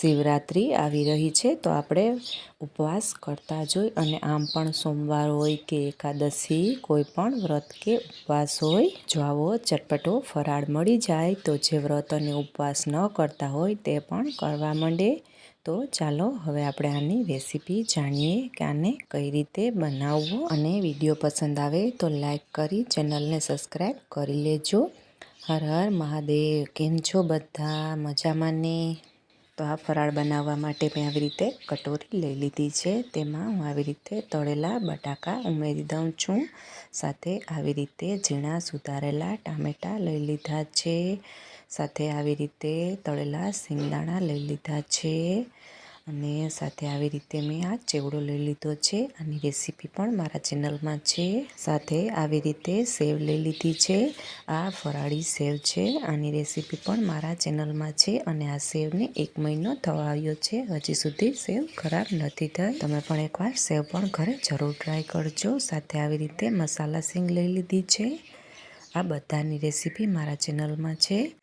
શિવરાત્રિ આવી રહી છે, તો આપણે ઉપવાસ કરતા જોઈ અને આમ પણ સોમવાર હોય કે એકાદશી, કોઈ પણ વ્રત કે ઉપવાસ હોય, જો આવો ચટપટો ફરાળ મળી જાય, તો જે વ્રત અને ઉપવાસ ન કરતા હોય તે પણ કરવા માંડે. તો ચાલો હવે આપણે આની રેસીપી જાણીએ કે આને કઈ રીતે બનાવવું. અને વીડિયો પસંદ આવે તો લાઈક કરી, ચેનલને સબસ્ક્રાઈબ કરી લેજો. હર હર મહાદેવ. કેમ છો બધા? મજામાં ને? તો આ ફરાળ બનાવવા માટે મેં આવી રીતે કટોરી લઈ લીધી છે. તેમાં હું આવી રીતે તળેલા બટાકા ઉમેરી દઉં છું. સાથે આવી રીતે ઝીણા સુધારેલા ટામેટાં લઈ લીધા છે. સાથે આવી રીતે તળેલા સિંગદાણા લઈ લીધા છે. અને સાથે આવી રીતે મેં આ ચેવડો લઈ લીધો છે આની રેસીપી પણ મારા ચેનલમાં છે. સાથે આવી રીતે સેવ લઈ લીધી છે. આ ફરાળી સેવ છે આની રેસીપી પણ મારા ચેનલમાં છે અને આ સેવને એક મહિનો થવા આવ્યો છે. હજી સુધી સેવ ખરાબ નથી થઈ તમે પણ એકવાર સેવ પણ ઘરે જરૂર ટ્રાય કરજો. સાથે આવી રીતે મસાલા સિંગ લઈ લીધી છે. આ બધાની રેસીપી મારા ચેનલમાં છે.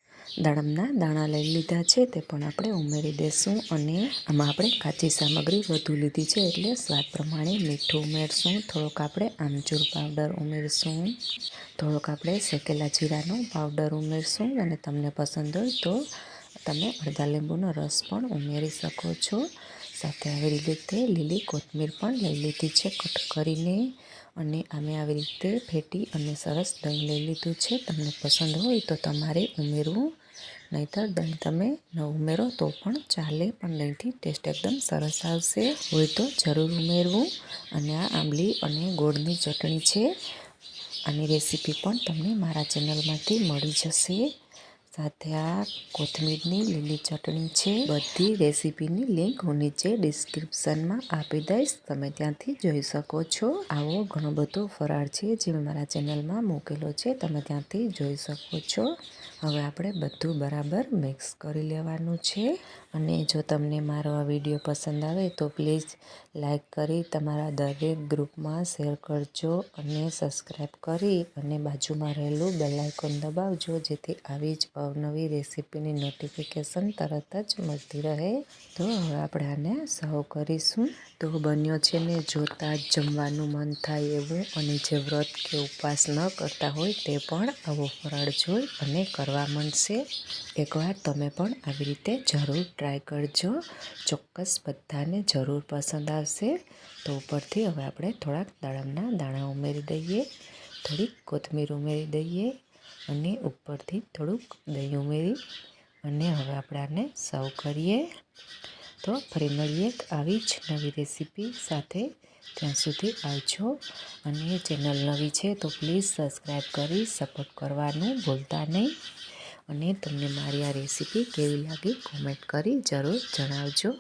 દાડમના દાણા લઈ લીધા છે, તે પણ આપણે ઉમેરી દઈશું અને આમાં આપણે કાચી સામગ્રી વધુ લીધી છે, એટલે સ્વાદ પ્રમાણે મીઠું ઉમેરશું, થોડોક આપણે આમચૂર પાવડર ઉમેરશું, થોડોક આપણે શેકેલા જીરાનો પાવડર ઉમેરશું અને તમને પસંદ હોય તો તમે અડધા લીંબુનો રસ પણ ઉમેરી શકો છો. સાથે આવી રીતે લીલી કોથમીર પણ લઈ લીધી છે, કટ કરીને. અને અમે આવી રીતે ફેટી અને સરસ દહીં લઈ લીધું છે. તમને પસંદ હોય તો તમારે ઉમેરવું. નહીંતર દહીં તમે ન ઉમેરો તો પણ ચાલે. પણ દહીંથી ટેસ્ટ એકદમ સરસ આવશે. હોય તો જરૂર ઉમેરવું. અને આ આંબલી અને ગોળની ચટણી છે. આની રેસીપી પણ તમને મારા ચેનલમાંથી મળી જશે. સાથે આ કોથમીરની લીલી ચટણી છે. બધી રેસીપીની લિંક હું નીચે ડિસ્ક્રિપ્શનમાં આપી દઈશ. તમે ત્યાંથી જોઈ શકો છો. આવો ઘણો બધો ફરાળ છે જે મેં મારા ચેનલમાં મૂકેલો છે. તમે ત્યાંથી જોઈ શકો છો. હવે આપણે બધું બરાબર મિક્સ કરી લેવાનું છે. અને જો તમને મારો આ વીડિયો પસંદ આવે તો પ્લીઝ લાઈક કરી તમારા દરેક ગ્રુપમાં શેર કરજો અને સબસ્ક્રાઈબ કરી અને બાજુમાં રહેલું બેલ આઇકોન દબાવજો, જેથી આવી જ અવનવી રેસીપીની નોટિફિકેશન તરત જ મળતી રહે. તો હવે આપણે આને સર્વ કરીશું. તો બન્યો છે ને જોતાં જ જમવાનું મન થાય એવું અને જે વ્રત કે ઉપવાસ ન કરતા હોય તે પણ આવો ફરાળ જોઈ અને કરવા માંડશે. એકવાર તમે પણ આવી રીતે જરૂર ટ્રાય કરજો. ચોક્કસ બધાને જરૂર પસંદ આવશે. તો ઉપરથી હવે આપણે થોડાક દાડમના દાણા ઉમેરી દઈએ. થોડીક કોથમીર ઉમેરી દઈએ અને ઉપરથી થોડુંક દહીં ઉમેરી અને હવે આપણે આને સર્વ કરીએ. તો ફરી મળીએ આવી જ નવી રેસીપી સાથે. ત્યાં સુધી આવજો. અને ચેનલ નવી છે તો પ્લીઝ સબસ્ક્રાઈબ કરી સપોર્ટ કરવાનું ભૂલતા નહીં. અને તમને મારી આ રેસીપી કેવી લાગી કોમેન્ટ કરી જરૂર જણાવજો.